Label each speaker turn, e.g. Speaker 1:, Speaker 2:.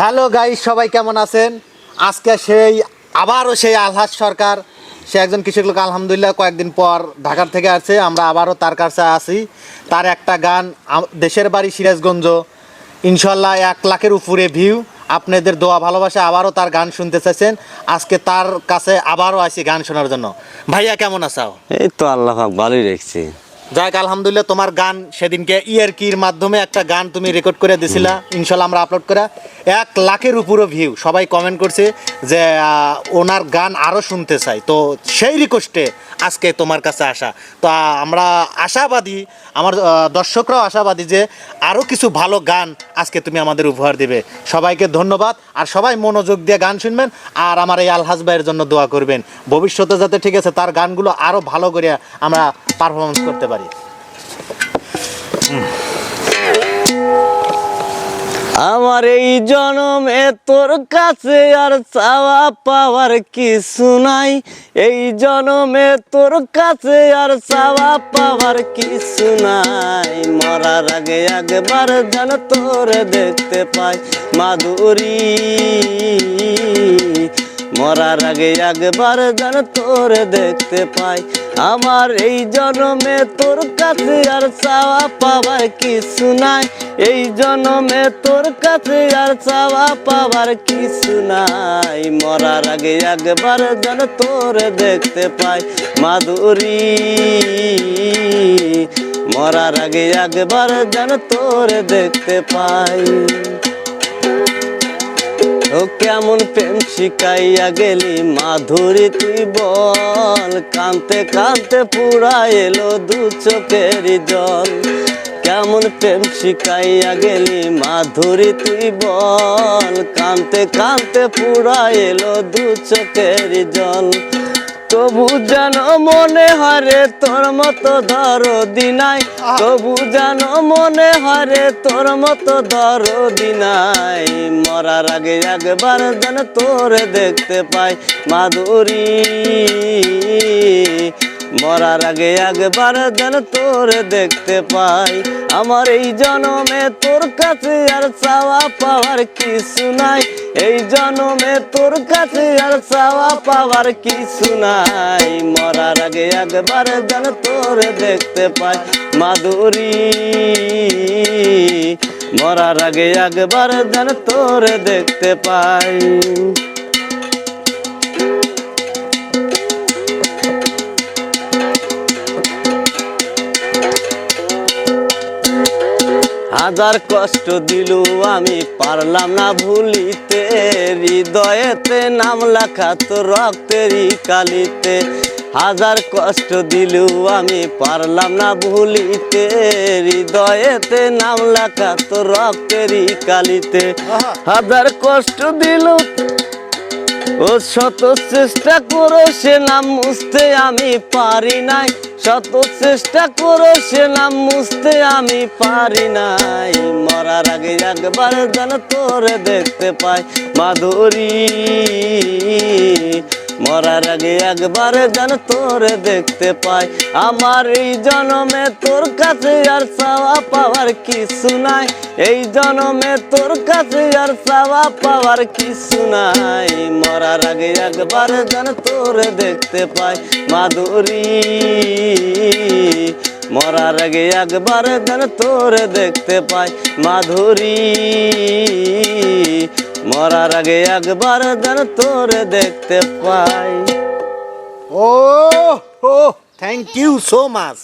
Speaker 1: Hello guys, সবাই কেমন আছেন? আজকে সেই, আবারও সেই আলহাজ সরকার। সে একজন কৃষক লোক, আলহামদুলিল্লাহ, কয়েকদিন পর ঢাকার থেকে আসছে। আমরা আবারও তার কাছে আসি। তার একটা গান দেশের বাড়ি সিরাজগঞ্জ। ইনশাল্লাহ এক লাখের উপরে ভিউ আপনাদের দোয়া, ভালোবাসা, আবারও তার গান শুনতে চাইছেন। আজকে তার কাছে আবারও আসি গান শোনার জন্য। ভাইয়া, কেমন আছো?
Speaker 2: এই তো আল্লাহ ভালোই রেখেছি।
Speaker 1: যাক, আলহামদুলিল্লাহ, তোমার গান সেদিনকে ইয়ার কির মাধ্যমে একটা গান তুমি রেকর্ড করে দিছিলা। ইনশাল্লাহ আমরা আপলোড করা এক লাখের উপরও ভিউ সবাই কমেন্ট করছে যে ওনার গান আরও শুনতে চাই। তো সেই রিকোয়েস্টে আজকে তোমার কাছে আসা। তো আমরা আশাবাদী, আমার দর্শকরাও আশাবাদী যে আরও কিছু ভালো গান আজকে তুমি আমাদের উপহার দিবে। সবাইকে ধন্যবাদ। আর সবাই মনোযোগ দিয়ে গান শুনবেন আর আমার এই আলহাজ ভাইয়ের জন্য দোয়া করবেন। ভবিষ্যতে যাতে ঠিক আছে, তার গানগুলো আরও ভালো করে আমরা পারফরমেন্স করতে পারি।
Speaker 2: আমার এই জনমে তোর কাছে আর চাওয়া পাওয়ার কিছু নাই। এই জনমে তোর কাছে আর চাওয়া পাওয়ার কিছু নাই। মরার আগে একবার যেন তোরে দেখতে পাই মাধুরী। মরার আগে একবার যেন তোরে দেখতে পাই আমার এই জনমে তোর কাছে আর চাওয়া পাওয়ার কিছু নাই। এই জনমে তোর কাছে আর চাওয়া পাবার কিছু নাই। মরার আগে একবার যেন তোরে দেখতে পাই। মাধুরী, মরার আগে একবার যেন তোরে দেখতে পাই। ও কেমন প্রেম শিকাইয়া গেলি? মাধুরী তুই বল। কানতে কানতে পুরা এলো দু চোখের জল। কেমন প্রেম শিকাইয়া গেলি? মাধুরী তুই বল। কানতে কানতে পুরা এলো দু চোখের জল। তবু যেন মনে হরে তোর মতো ধরো দিনাই তবু যেন মনে হরে তোর মতো ধরো দিনাই মরার আগে একবার যেন তোরে দেখতে পাই। মাধুরী মরার আগে একবার যেন তোরে দেখতে পাই। আমার এই জনমে তোর কাছে আর চাওয়া পাওয়ার কিছু নাই। এই জনমে তোর কাছে আর চাওয়া পাওয়ার কিছু নাই। মরার আগে একবার যেন তোর দেখতে পাই। মাধুরী, মরার আগে একবার যেন তোর দেখতে পাই। হাজার কষ্ট দিল আমি পারলাম না ভুলিতে। হৃদয়েতে নাম লেখা তো রক্তেরই কালিতে। হাজার কষ্ট দিল আমি পারলাম না ভুলিতে। হৃদয়েতে নাম লেখা তো রক্তেরই কালিতে। হাজার কষ্ট দিল ও শত চেষ্টা করো সে নাম মুছতে আমি পারি নাই। শত চেষ্টা করো সে নাম মুছতে আমি পারি নাই। মরার আগে একবার যেন তোরে দেখতে পাই, মাধুরী। মরার আগে একবার যেন তোরে দেখতে পাই। আমার এই জনমে তোর কাছে আর চাওয়া পাওয়ার কিছু নাই। এই জনমে তোর কাছে আর চাওয়া পাওয়ার কিছু নাই। মরার আগে একবার যেন তোরে দেখতে পাই। মাধুরী, মরার আগে একবার যেন তোরে দেখতে পাই। মাধুরী মরার আগে একবার যেন তোরে দেখতে পাই।
Speaker 1: ও থ্যাংক ইউ সো মাচ